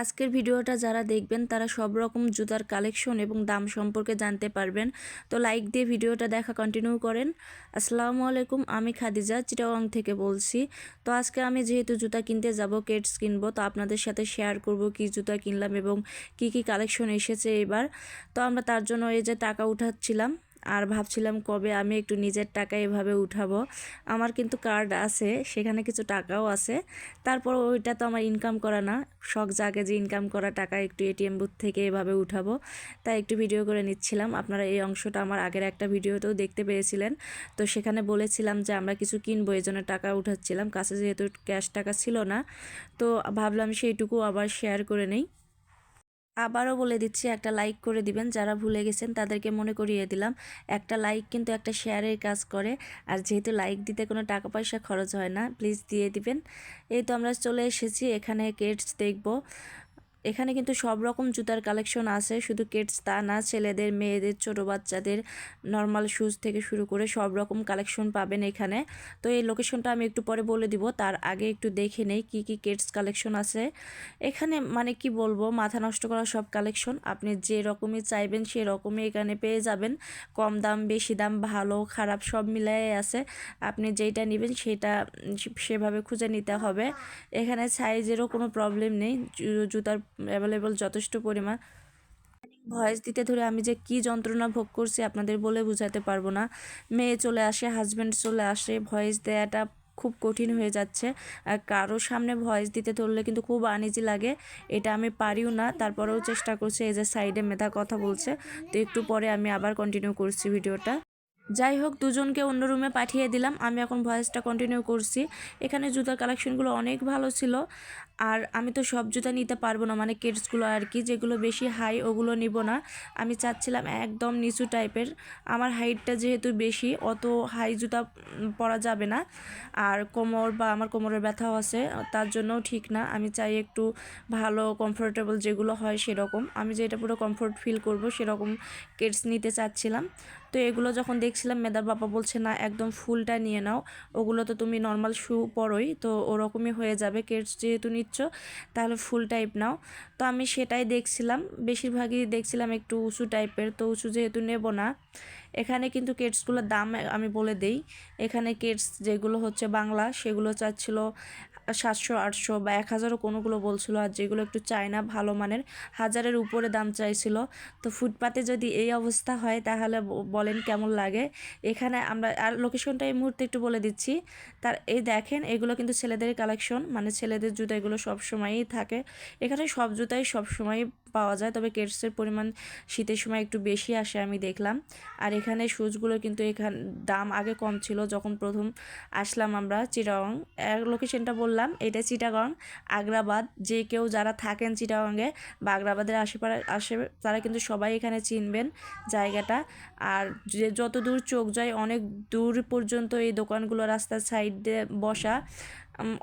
আজকের ভিডিওটা যারা দেখবেন, তারা সব রকম জুতার কালেকশন এবং দাম সম্পর্কে জানতে পারবেন। তো লাইক দিয়ে ভিডিওটা দেখা কন্টিনিউ করেন। আসসালামু আলাইকুম, আমি খাদিজা, চিটাগং থেকে বলছি। তো আজকে আমি যেহেতু জুতা কিনতে যাব কেটস কিনবো, তো আপনাদের সাথে শেয়ার করব কি জুতা কিনলাম এবং কি কি কালেকশন এসেছে এবার। তো আমরা তার জন্য এই যে টাকা উঠাচ্ছিলাম আর ভাবছিলাম কবে আমি একটু নিজের টাকা এভাবে উঠাবো। আমার কিন্তু কার্ড আছে, সেখানে কিছু টাকাও আছে। তারপর ওইটা তো আমার ইনকাম করা না। শখ জাগে যে ইনকাম করা টাকা একটু এটিএম বুথ থেকে এভাবে উঠাবো। তাই একটু ভিডিও করে নিচ্ছিলাম। আপনারা এই অংশটা আমার আগের একটা ভিডিওতেও দেখতে পেয়েছিলেন। তো সেখানে বলেছিলাম যে আমরা কিছু কিনবো, এই জন্য টাকা উঠাচ্ছিলাম। কাছে যেহেতু ক্যাশ টাকা ছিল না, তো ভাবলাম সেইটুকু আবার শেয়ার করে নেই। আবারও বলে দিচ্ছি, একটা লাইক করে দিবেন। যারা ভুলে গেছেন, তাদেরকে মনে করিয়ে দিলাম, একটা লাইক কিন্তু একটা শেয়ারের কাজ করে। আর যেহেতু লাইক দিতে কোনো টাকা পয়সা খরচ হয় না প্লিজ দিয়ে দিবেন। এই তো আমরা চলে এসেছি, এখানে কেটস দেখব। এখানে কিন্তু সব রকম জুতার কালেকশন আছে। শুধু কিডস তা না, ছেলেদের, মেয়েদের, ছোট বাচ্চাদের নর্মাল শুজ থেকে শুরু করে সব রকম কালেকশন পাবেন এখানে। তো এই লোকেশনটা আমি একটু পরে বলে দিব, তার আগে একটু দেখে নেই কি কি কিডস কালেকশন আছে। এখানে মানে কি বলব, মাথা নষ্ট করা সব কালেকশন আপনি যে রকমই চাইবেন সে রকমই এখানে পেয়ে যাবেন। কম দাম, বেশি দাম, ভালো, খারাপ সব মিলাই আছে। আপনি যেইটা নেবেন সেটা সেভাবে খুঁজে নিতে হবে। এখানে সাইজেরও কোনো প্রবলেম নেই জুতার অ্যাভেলেবল যথেষ্ট পরিমাণ। ভয়েস দিতে ধরে আমি যে কি যন্ত্রণা ভোগ করছি আপনাদের বলে বুঝাতে পারব না। মেয়ে চলে আসে হাজব্যান্ড চলে আসে ভয়েস দেয়াটা খুব কঠিন হয়ে যাচ্ছে। আর কারও সামনে ভয়েস দিতে ধরলে কিন্তু খুব আনিজি লাগে। এটা আমি পারিও না, তারপরেও চেষ্টা করছি এই যে সাইডে মেধা কথা বলছে। তো একটু পরে আমি আবার কন্টিনিউ করছি ভিডিওটা যাই হোক দুজনকে অন্য রুমে পাঠিয়ে দিলাম। আমি এখন ভয়েসটা কন্টিনিউ করছি। এখানে জুতার কালেকশনগুলো অনেক ভালো ছিল। আর আমি তো সব জুতা নিতে পারব না। মানে কিডসগুলো আর কি, যেগুলো বেশি হাই ওগুলো নিব না। আমি চাচ্ছিলাম একদম নিচু টাইপের আমার হাইটটা যেহেতু বেশি, অত হাই জুতা পরা যাবে না। আর কোমর বা আমার কোমরের ব্যথাও আছে, তার জন্যও ঠিক না। আমি চাই একটু ভালো কমফোর্টেবল যেগুলো হয় সেরকম। আমি যেটা পুরো কমফোর্ট ফিল করব সেরকম কিডস নিতে চাচ্ছিলাম। তো এগুলো যখন দেখছিলাম মেদার বাবা বলছে, না, একদম ফুলটা নিয়ে নাও। ওগুলো তো তুমি নর্মাল শু পরোই, তো ওরকমই হয়ে যাবে। কেটস যেহেতু নিচ্ছ, তাহলে ফুল টাইপ নাও। তো আমি সেটাই দেখছিলাম। বেশিরভাগই দেখছিলাম একটু উঁচু টাইপের তো উঁচু যেহেতু নেব না। এখানে কিন্তু কেটসগুলোর দাম আমি বলে দেই। এখানে কেটস যেগুলো হচ্ছে বাংলা, সেগুলো চাচ্ছিল সাতশো, আটশো বা এক হাজারও কোনোগুলো বলছিলো আর যেগুলো একটু চায়না ভালো মানের, হাজারের উপরে দাম চাইছিল। তো ফুটপাতে যদি এই অবস্থা হয় তাহলে বলেন কেমন লাগে? এখানে আমরা, আর লোকেশনটা এই মুহূর্তে একটু বলে দিচ্ছি। তার, এই দেখেন, এগুলো কিন্তু ছেলেদের কালেকশন মানে ছেলেদের জুতো এগুলো সবসময়ই থাকে। এখানে সব জুতাই সবসময়ই পাওয়া যায়। তবে কেটসের পরিমাণ শীতের সময় একটু বেশি আসে আমি দেখলাম। আর এখানে শুজগুলো কিন্তু এখান, দাম আগে কম ছিল যখন প্রথম আসলাম আমরা চিটাগং। লোকেশনটা বললাম, এটা চিটাগং, আগ্রাবাদ। যে কেউ যারা থাকেন চিটাগংয়ে বা আগ্রাবাদের আশেপাশে, আসে, তারা কিন্তু সবাই এখানে চিনবেন জায়গাটা। আর যে যত দূর চোখ যায়, অনেক দূর পর্যন্ত এই দোকানগুলো রাস্তার সাইডে বসা।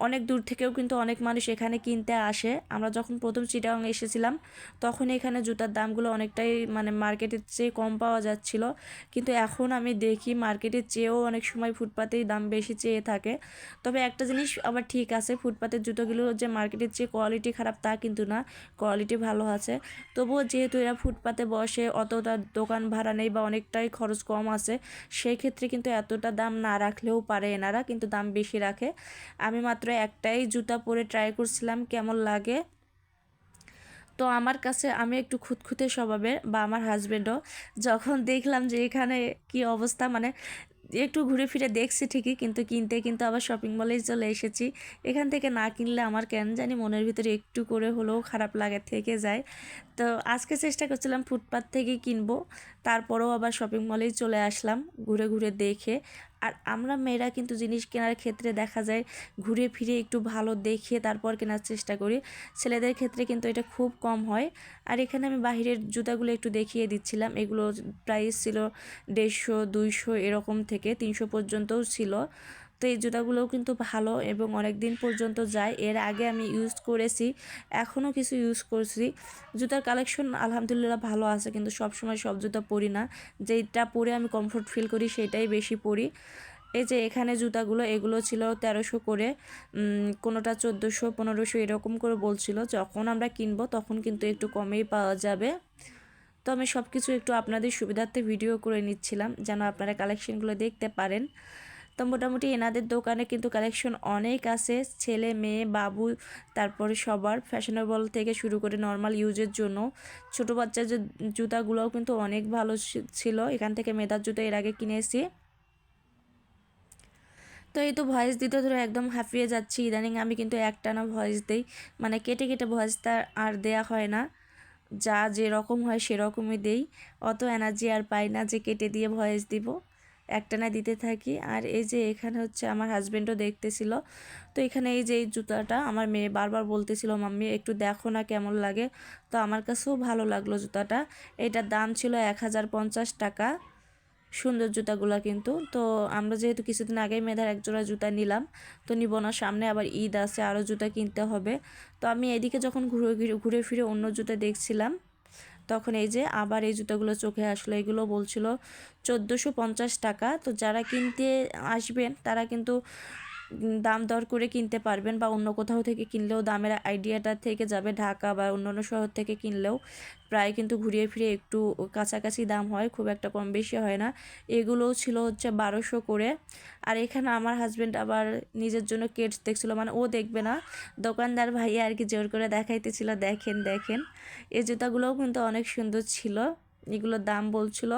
অনেক দূর থেকেও কিন্তু অনেক মানুষ এখানে কিনতে আসে। আমরা যখন প্রথম চিটাগাং এসেছিলাম, তখন এখানে জুতার দামগুলো অনেকটাই মানে মার্কেটের চেয়ে কম পাওয়া যাচ্ছিল। কিন্তু এখন আমি দেখি মার্কেটের চেয়েও অনেক সময় ফুটপাতেই দাম বেশি চেয়ে থাকে। তবে একটা জিনিস আবার ঠিক আছে, ফুটপাতের জুতোগুলো যে মার্কেটের চেয়ে কোয়ালিটি খারাপ তা কিন্তু না কোয়ালিটি ভালো আছে। তবুও যেহেতু এরা ফুটপাতে বসে, অতটা দোকান ভাড়া নেই বা অনেকটাই খরচ কম আছে, সেই ক্ষেত্রে কিন্তু এতটা দাম না রাখলেও পারে এনারা, কিন্তু দাম বেশি রাখে। আমি আমি মাত্র একটাই জুতা পরে ট্রাই করছিলাম, কেমন লাগে? তো আমার কাছে আমি একটু খুঁতখুঁতে স্বভাবের, বা আমার হাজব্যান্ডও যখন দেখলাম যে এখানে কি অবস্থা মানে একটু ঘুরে ফিরে দেখছি ঠিকই, কিন্তু কিনতে কিন্তু আবার শপিং মলেই চলে এসেছি। এখান থেকে না কিনলে আমার কেন জানি মনের ভিতরে একটু করে হলেও খারাপ লাগে, থেকে যায়। তো আজকে চেষ্টা করছিলাম ফুটপাথ থেকেই কিনবো, তারপরেও আবার শপিং মলেই চলে আসলাম, ঘুরে ঘুরে দেখে। আর আমরা মেয়েরা কিন্তু জিনিস কেনার ক্ষেত্রে দেখা যায় ঘুরে ফিরে একটু ভালো দেখে তারপর কেনার চেষ্টা করি। ছেলেদের ক্ষেত্রে কিন্তু এটা খুব কম হয়। আর এখানে আমি বাহিরের জুতাগুলো একটু দেখিয়ে দিচ্ছিলাম। এগুলো প্রাইস ছিল দেড়শো, দুইশো এরকম থেকে তিনশো পর্যন্তও ছিল। তো এই জুতাগুলোও কিন্তু ভালো এবং অনেক দিন পর্যন্ত যায়। এর আগে আমি ইউজ করেছি এখনও কিছু ইউজ করছি। জুতার কালেকশন আলহামদুলিল্লাহ ভালো আছে, কিন্তু সব সময় সব জুতা পরি না। যেটা পরে আমি কমফোর্ট ফিল করি, সেটাই বেশি পরি। এই যে এখানে জুতাগুলো, এগুলো ছিল তেরোশো করে কোনোটা চোদ্দোশো, পনেরোশো এরকম করে বলছিল। যখন আমরা কিনবো, তখন কিন্তু একটু কমেই পাওয়া যাবে। তো আমি সব কিছু একটু আপনাদের সুবিধার্থে ভিডিও করে নিচ্ছিলাম, যেন আপনারা কালেকশনগুলো দেখতে পারেন। তো মোটামুটি এনাদের দোকানে কিন্তু কালেকশন অনেক আছে। ছেলে, মেয়ে, বাবু, তারপরে সবার ফ্যাশনেবল থেকে শুরু করে নর্মাল ইউজের জন্য। ছোট বাচ্চার যে জুতাগুলোও কিন্তু অনেক ভালো ছিল। এখান থেকে মেদার জুতো এর আগে কিনেছি তো এই তো ভয়েস দিতে ধরে একদম হাঁপিয়ে যাচ্ছি। ইদানিং আমি কিন্তু একটানা ভয়েস দিই। মানে কেটে কেটে ভয়েসটা আর দেয়া হয় না। যা যেরকম হয় সেরকমই দেই। অত এনার্জি আর পাই না যে কেটে দিয়ে ভয়েস দিব। একটানা দিতে থাকি। আর এই যে এখানে হচ্ছে আমার হাজব্যান্ডও দেখতেছিল। তো এখানে এই যে এই জুতাটা আমার মেয়ে বারবার বলতেছিল, মাম্মি, একটু দেখো না কেমন লাগে। তো আমার কাছেও ভালো লাগল জুতাটা। এটার দাম ছিল এক হাজার পঞ্চাশ টাকা। সুন্দর জুতাগুলো কিন্তু। তো আমরা যেহেতু কিছুদিন আগেই মেধার এক জোড়া জুতা নিলাম, তো নিব না। সামনে আবার ঈদ আছে, আরও জুতা কিনতে হবে। তো আমি এদিকে যখন ঘুরে ঘুরে ফিরে অন্য জুতা দেখছিলাম তখন এই যে আবার এই জুতোগুলো চোখে আসলো, এগুলো বলছিল চোদ্দোশো পঞ্চাশ টাকা। তো যারা কিনতে আসবেন, তারা কিন্তু দাম দর করে কিনতে পারবেন বা অন্য কোথাও থেকে কিনলেও দামের আইডিয়াটা থেকে যাবে, ঢাকা বা অন্যান্য শহর থেকে কিনলেও। প্রায় কিন্তু ঘুরিয়ে ফিরে একটু কাছাকাছি দাম হয়, খুব একটা কম বেশি হয় না। এগুলোও ছিল হচ্ছে বারোশো করে। আর এখানে আমার হাজব্যান্ড আবার নিজের জন্য কেটস দেখছিল মানে ও দেখবে না। দোকানদার ভাইয়া আর কি জোর করে দেখাইতেছিল, দেখেন দেখেন। এই জুতাগুলোও কিন্তু অনেক সুন্দর ছিল। এগুলোর দাম বলছিল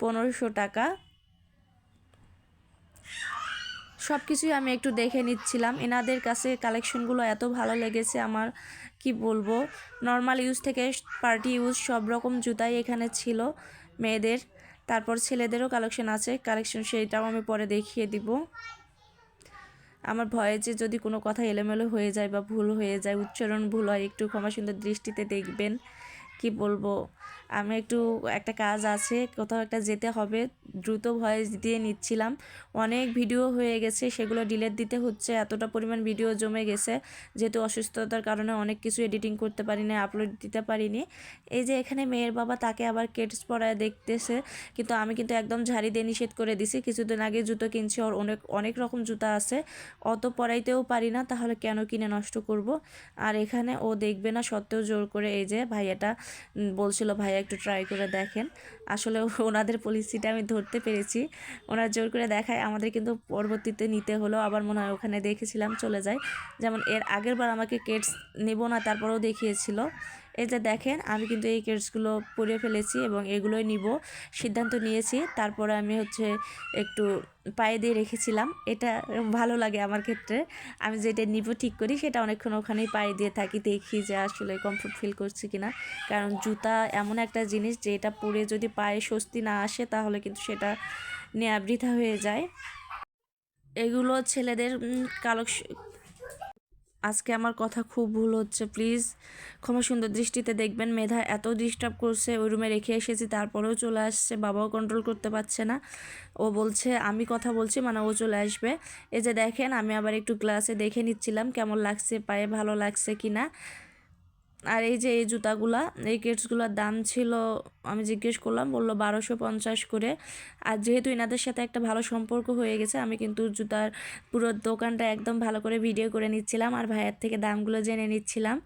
পনেরোশো টাকা। সব কিছুই আমি একটু দেখে নিচ্ছিলাম। এনাদের কাছে কালেকশনগুলো এত ভালো লেগেছে আমার, কি বলব? নর্মাল ইউজ থেকে পার্টি ইউজ সব রকম জুতাই এখানে ছিল মেয়েদের। তারপর ছেলেদেরও কালেকশন আছে। কালেকশন সেইটাও আমি পরে দেখিয়ে দিব। আমার ভয়ে যে যদি কোনো কথা এলোমেলো হয়ে যায় বা ভুল হয়ে যায়, উচ্চারণ ভুল হয়, একটু ক্ষমা সুন্দর দৃষ্টিতে দেখবেন। কি বলব? আমি একটু, একটা কাজ আছে, কোথাও একটা যেতে হবে, দ্রুত ভয়েস দিয়ে নিচ্ছিলাম। অনেক ভিডিও হয়ে গেছে, সেগুলো ডিলেট দিতে হচ্ছে, এতটা পরিমাণ ভিডিও জমে গেছে, যেহেতু অসুস্থতার কারণে অনেক কিছু এডিটিং করতে পারিনি আপলোড দিতে পারিনি। এই যে এখানে মেয়ের বাবা তাকে আবার কেটস পরায় দেখতেছে, কিন্তু আমি কিন্তু একদম ঝাড়ি দিয়ে নিষেধ করে দিছি। কিছুদিন আগে জুতো কিনছি, ওর অনেক অনেক রকম জুতা আছে, অত পরাইতেও পারি না, তাহলে কেন কিনে নষ্ট করব? আর এখানে ও দেখবে না, সত্ত্বেও জোর করে এই যে ভাইয়াটা বলছিল, ভাইয়া, একটু ট্রাই করে দেখেন। আসলে ওনাদের পলিসিটা আমি ধরতে পেরেছি। ওনারা জোর করে দেখায়, আমাদের কিন্তু পরবর্তীতে নিতে হলো। আবার মনে হয় ওখানে দেখেছিলাম, চলে যায়। যেমন এর আগের বার আমাকে কেটস নেব না, তারপরেও দেখিয়েছিল। এই যে দেখেন, আমি কিন্তু এই কেটসগুলো পরে ফেলেছি এবং এগুলোই নিব। সিদ্ধান্ত নিয়েছি। তারপরে আমি হচ্ছে একটু পায়ে দিয়ে রেখেছিলাম। এটা ভালো লাগে আমার ক্ষেত্রে। আমি যেটা নিব ঠিক করি, সেটা অনেকক্ষণ ওখানেই পায়ে দিয়ে থাকি, দেখি যে আসলে কমফোর্ট ফিল করছি কিনা। কারণ জুতা এমন একটা জিনিস যে এটা পরে যদি পায়ে স্বস্তি না আসে, তাহলে কিন্তু সেটা নেয়া বৃথা হয়ে যায়। এগুলো ছেলেদের কালো আজকে আমার কথা খুব ভুল হচ্ছে, প্লিজ। ক্ষমা সুন্দর দৃষ্টিতে দেখবেন, মেধা এত ডিস্টার্ব করছে, ওই রুমে রেখে এসেছি, তারপরেও চলে আসছে, বাবাও কন্ট্রোল করতে পারছে না। ও বলছে, আমি কথা বলছি মানে ও চলে আসবে। এই যে দেখেন, আমি আবার একটু গ্লাসে দেখে নিচ্ছিলাম, কেমন লাগছে, পায়ে ভালো লাগছে কি না আর এই যে এই জুতাগুলা, এই কেটসগুলোর দাম ছিল, আমি জিজ্ঞেস করলাম, বলল বারোশো পঞ্চাশ করে। আর যেহেতু এনাদের সাথে একটা ভালো সম্পর্ক হয়ে গেছে, আমি কিন্তু জুতার পুরো দোকানটা একদম ভালো করে ভিডিও করে নিচ্ছিলাম আর ভাইয়ের থেকে দামগুলো জেনে নিচ্ছিলাম।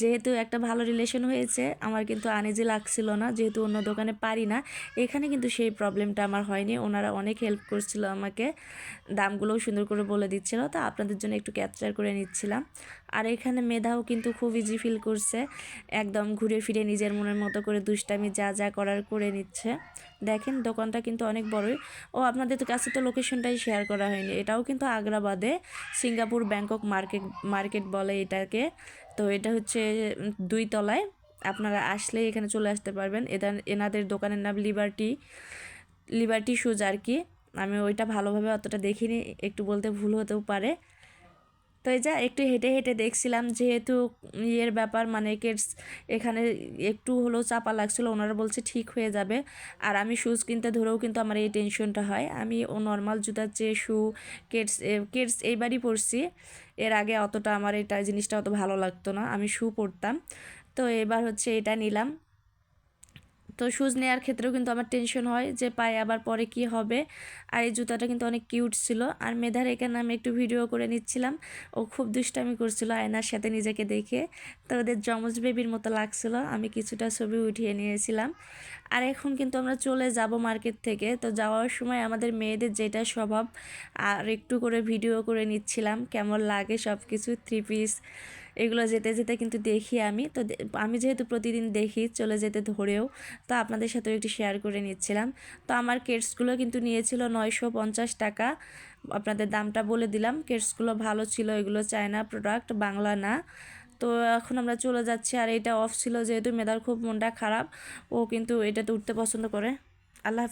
যেহেতু একটা ভালো রিলেশন হয়েছে, আমার কিন্তু আনিজি লাগছিল না, যেহেতু অন্য দোকানে পারি না, এখানে কিন্তু সেই প্রবলেমটা আমার হয়নি। ওনারা অনেক হেল্প করছিল আমাকে, দামগুলোও সুন্দর করে বলে দিচ্ছিল, তো আপনাদের জন্য একটু ক্যাপচার করে নিচ্ছিলাম। আর এখানে মেধাও কিন্তু খুব ইজি ফিল করছে, একদম ঘুরে ফিরে নিজের মনের মতো করে দুষ্টামি যা যা করার করে নিচ্ছে। দেখেন দোকানটা কিন্তু অনেক বড়ই। ও আপনাদের তো কাছে তো লোকেশনটাই শেয়ার করা হয়নি। এটাও কিন্তু আগ্রাবাদে, সিঙ্গাপুর, ব্যাংকক মার্কেট মার্কেট বলে এটাকে। তো এটা হচ্ছে, দুই তলায়। আপনারা আসলে এখানে চলে আসতে পারবেন। এদের এনাদের দোকানের নাম লিবার্টি লিবার্টি শুজ আর কি। আমি ওইটা ভালোভাবে অতটা দেখিনি, একটু বলতে ভুল হতেও পারে। তো এই যা, একটু হেঁটে হেঁটে দেখছিলাম যেহেতু ইয়ের ব্যাপার মানে কেটস এখানে একটু হলেও চাপা লাগছিল, ওনারা বলছে ঠিক হয়ে যাবে। আর আমি শুজ কিনতে ধরেও কিন্তু আমার এই টেনশনটা হয়। আমি ও নর্মাল জুতার চেয়ে শু কেটস কেটস এইবারই পরছি। এর আগে অতটা আমার এটা জিনিসটা অত ভালো লাগতো না। আমি শু পরতাম। তো এবার হচ্ছে এটা নিলাম। তো শুজ নেওয়ার ক্ষেত্রেও কিন্তু আমার টেনশন হয় যে পায়ে আবার পরে কি হবে। আর এই জুতাটা কিন্তু অনেক কিউট ছিল। আর মেধার এখানে আমি একটু ভিডিও করে নিচ্ছিলাম। ও খুব দুষ্টামি করছিল আয়নার সাথে নিজেকে দেখে। তো ওদের জমজ বেবির মতো লাগছিল। আমি কিছুটা ছবি উঠিয়ে নিয়েছিলাম। আর এখন কিন্তু আমরা চলে যাব মার্কেট থেকে। তো যাওয়ার সময় আমাদের মেয়েদের যেটা স্বভাব, আর একটু করে ভিডিও করে নিচ্ছিলাম। কেমন লাগে সব কিছু থ্রি পিস এগুলো যেতে যেতে কিন্তু দেখি আমি। তো আমি যেহেতু প্রতিদিন দেখি চলে যেতে ধরেও, তো আপনাদের সাথেও একটু শেয়ার করে নিচ্ছিলাম। তো আমার কেটসগুলো কিন্তু নিয়েছিল নয়শো পঞ্চাশ টাকা। আপনাদের দামটা বলে দিলাম কেটসগুলো ভালো ছিল, এগুলো চায়না প্রোডাক্ট বাংলা না। তো এখন আমরা চলে যাচ্ছি, আর এটা অফ ছিল যেহেতু মেধার খুব মনটা খারাপ, ও কিন্তু এটাতে উঠতে পছন্দ করে। আল্লাহ।